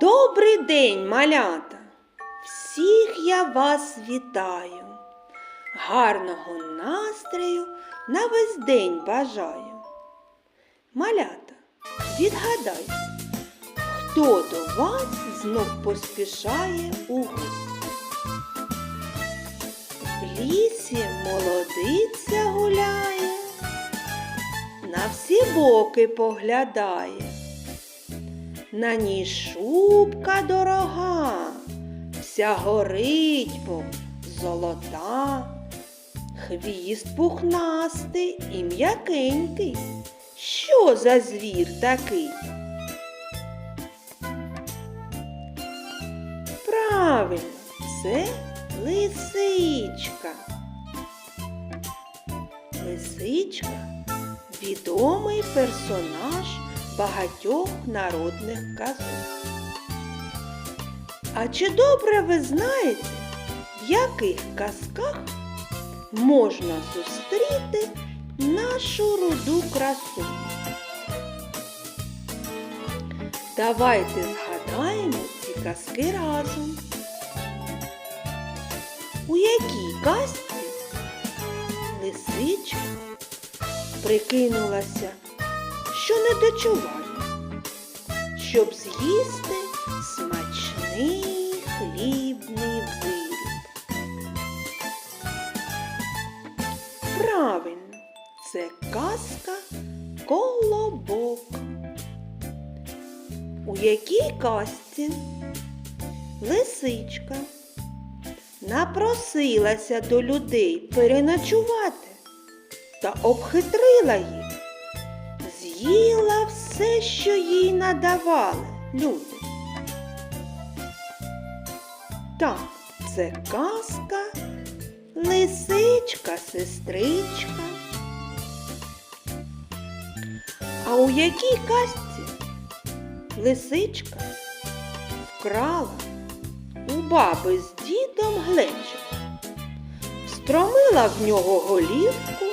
Добрий день, малята! Всіх я вас вітаю. Гарного настрою на весь день бажаю. Малята, відгадайте, хто до вас знов поспішає у гості? В лісі молодиця гуляє, на всі боки поглядає. На ній шубка дорога, вся горить, мов золота, хвіст пухнастий і м'якенький. Що за звір такий? Правильно, це лисичка. Лисичка відомий персонаж багатьох народних казок. А чи добре ви знаєте, в яких казках можна зустріти нашу руду красу? Давайте згадаємо ці казки разом. У якій казці лисичка прикинулася що не дочуває, щоб з'їсти смачний хлібний виріб. Правильно, це казка колобок. У якій казці лисичка напросилася до людей переночувати та обхитрила їх з'їла все, що їй надавали люди. Так, це казка, лисичка, сестричка. А у якій казці лисичка вкрала у баби з дідом глечик, встромила в нього голівку,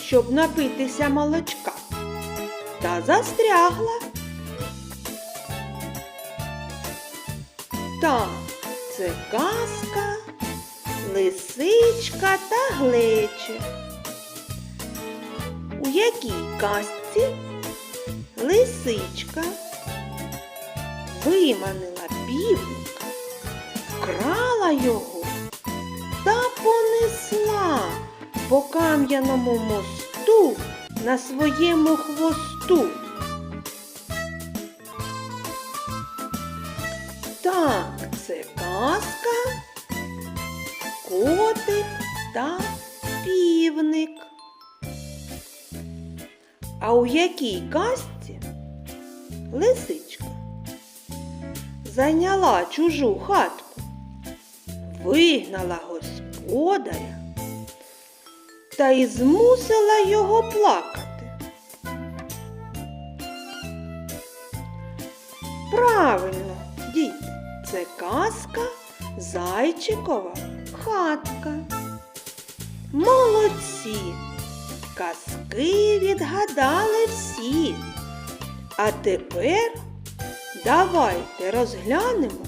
щоб напитися молочка та застрягла. Так, це казка, лисичка та глечик. У якій казці лисичка виманила півника, вкрала його та понесла по кам'яному мосту на своєму хвосту. Так, це казка, котик та півник. А у якій казці лисичка зайняла чужу хатку, вигнала господаря та й змусила його плакати. Правильно, діти, це казка Зайчикова хатка. Молодці! Казки відгадали всі. А тепер давайте розглянемо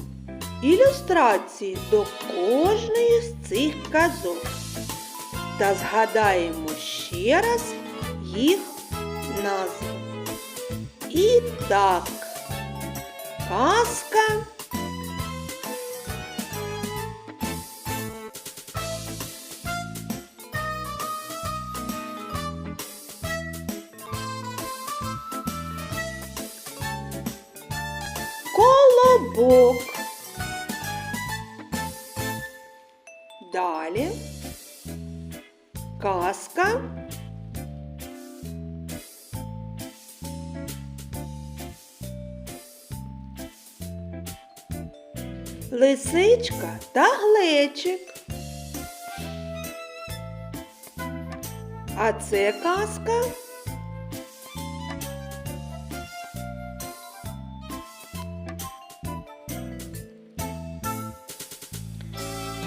ілюстрації до кожної з цих казок та згадаємо ще раз їх назви. І так, казка. Колобок. Лисичка та глечик. А це казка.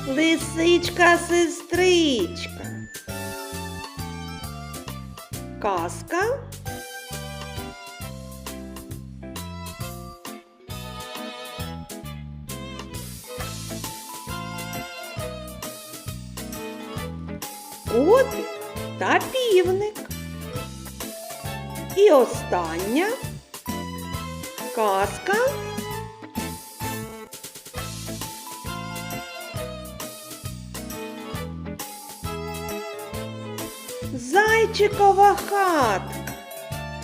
Лисичка-сестричка. Казка. Котик та півник. І остання казка. Зайчикова хатка.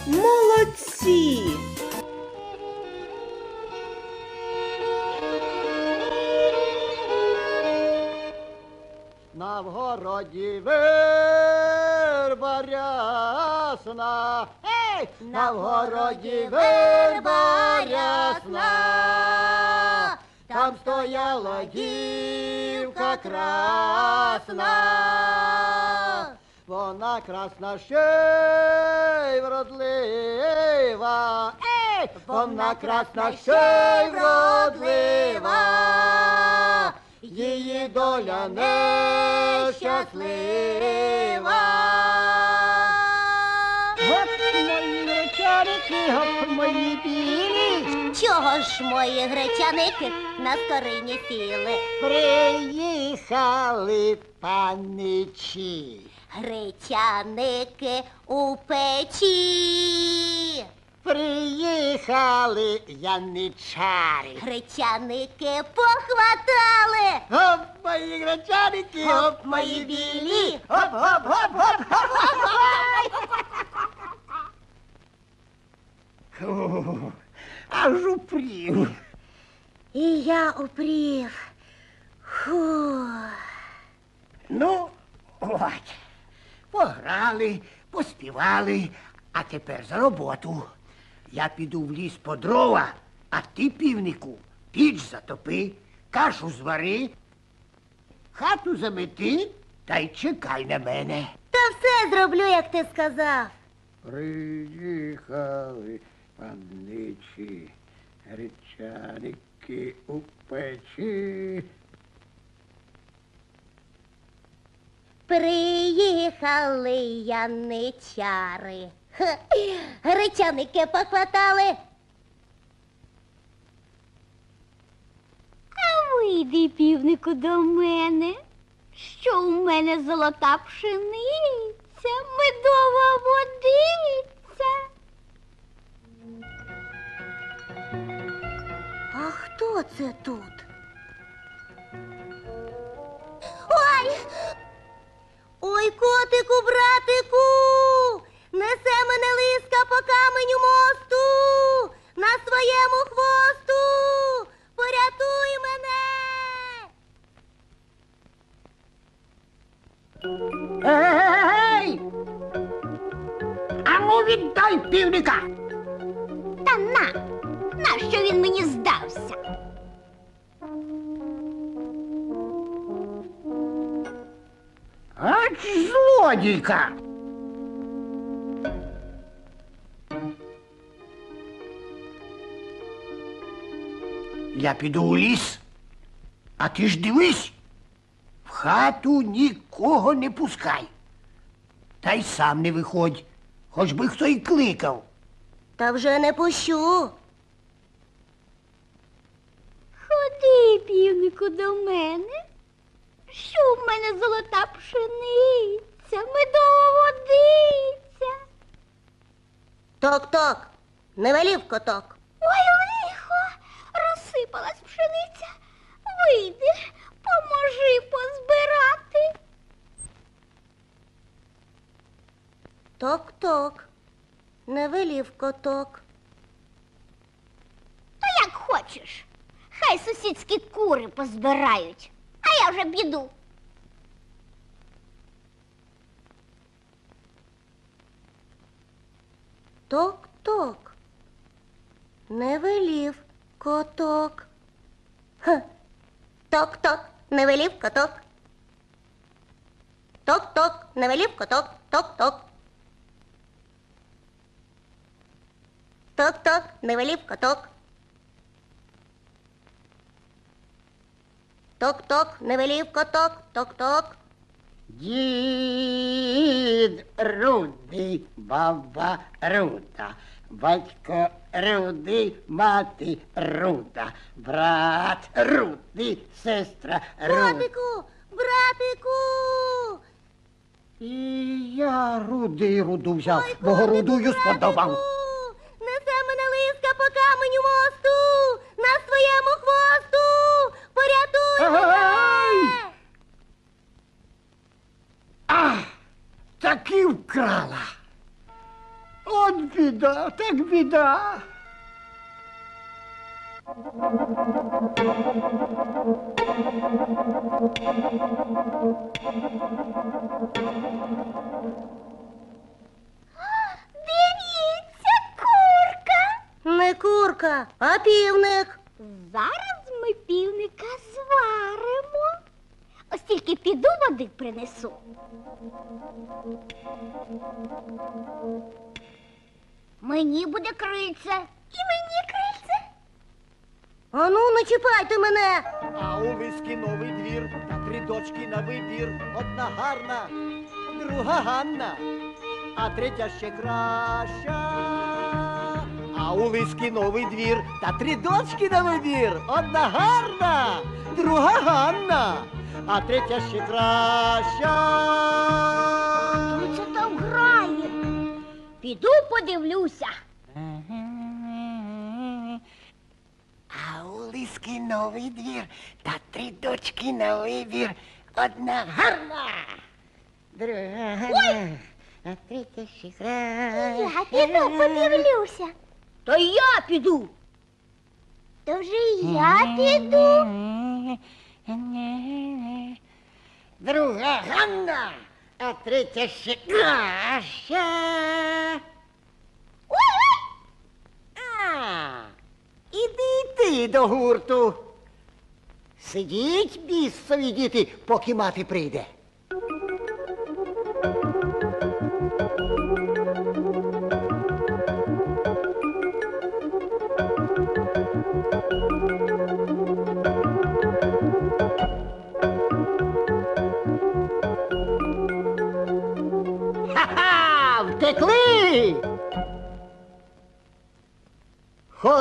Молодці! Вгороді верба рясна, Ей! на вгороді верба рясна, там стояла дівка красна, вона красна ще й вродлива, Ей! вона красна ще й вродлива її доля нещаслива. Гоп мої речарики, гоп мої білі, Чого ж мої гречаники на скорині сіли? приїхали паничі. Гречаники у печі. Приїхали яничари. Гречаники похватали. Гоп мої гречаники, гоп мої білі, гоп, гоп, гоп, гоп, гоп, гоп. Аж упрів. І я упрів. Фу. Ну, от. Пограли, поспівали, а тепер за роботу. Я піду в ліс по дрова, а ти, півнику, піч затопи, кашу звари, хату замети та й чекай на мене. Та все зроблю, як ти сказав. Приїхали паничі, гречаники у печі. Приїхали яничари. Хе, Гречаники похватали. А вийди, півнику, до мене, що у мене золота пшениця, медова водиця. А хто це тут? Віддай півника! Та на, нащо він мені здався? Ач злодійка! Я піду у ліс, а ти ж дивись, в хату нікого не пускай. Та й сам не виходь, хоч би хто й кликав. Та вже не пущу. Ходи, півнику, до мене, що в мене золота пшениця, медова водиця. Ток-ток, не велів коток. Ой, лихо, розсипалась пшениця. Ток-ток, не велів коток. То як хочеш. Хай сусідські кури позбирають, а я вже піду. Ток-ток, не велів коток. Ха. Ток-ток, не велів коток. Ток-ток, не велів коток. Ток-ток. Ток-ток, не велів коток. Ток-ток, не велів коток. Ток-ток. Дід рудий, баба руда, батько рудий, мати руда, брат рудий, сестра руда. Братику, братику, І я руди руду взяв, бо рудую сподобав. По каменю мосту, на своєму хвосту, порятуй Ай! мене! А, таки вкрала. От біда, так біда. Дивіться, курка. Не курка, а півник. Зараз ми півника зваримо. Ось тільки піду води принесу. Мені буде крильце. І мені крильце. Ану, не чіпайте мене. А у виски новий двір, та три дочки на вибір. Одна гарна, друга Ганна, а третя ще краща. А у лиски новий двір, та три дочки на вибір. Одна гарна, друга Ганна, а третя ще краща. Хто це там грає? Піду подивлюся. А у новий двір, та три дочки на вибір. Одна гарна, друга гарна, а третя ще краща. Я піду подивлюся. То я піду. То вже і я піду. Друга Ганна, а третя ще краща. Ой-ой! А, іди йди до гурту. Сидіть, бісові діти, поки мати прийде.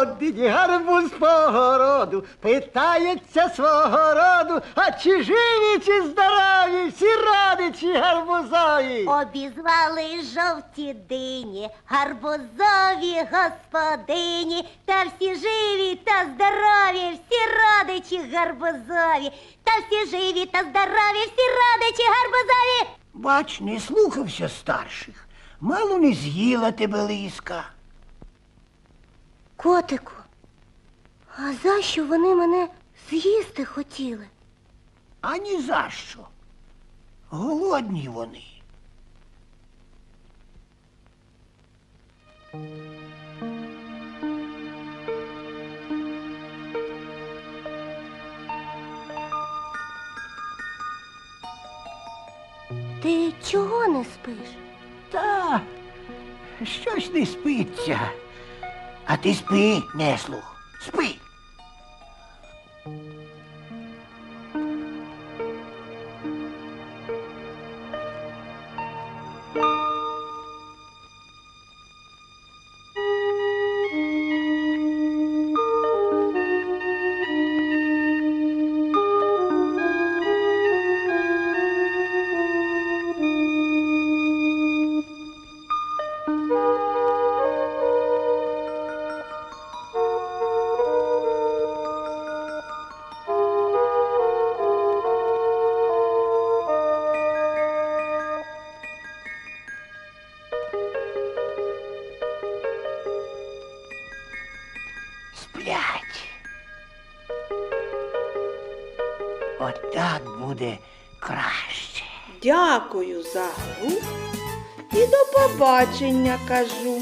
Ходить гарбуз по городу, питається свого роду, а чи живі, чи здорові, всі родичі гарбузові. Обізвали жовті дині, гарбузові господині, та всі живі та здорові, всі родичі гарбузові, та всі живі та здорові, всі родичі гарбузові. Бач, не слухався старших. Мало не з'їла тебе лиска. Котику, а за що вони мене з'їсти хотіли? А ні за що. Голодні вони. Ти чого не спиш? Та щось не спиться. А ти спи, буде краще. Дякую за гру і до побачення кажу.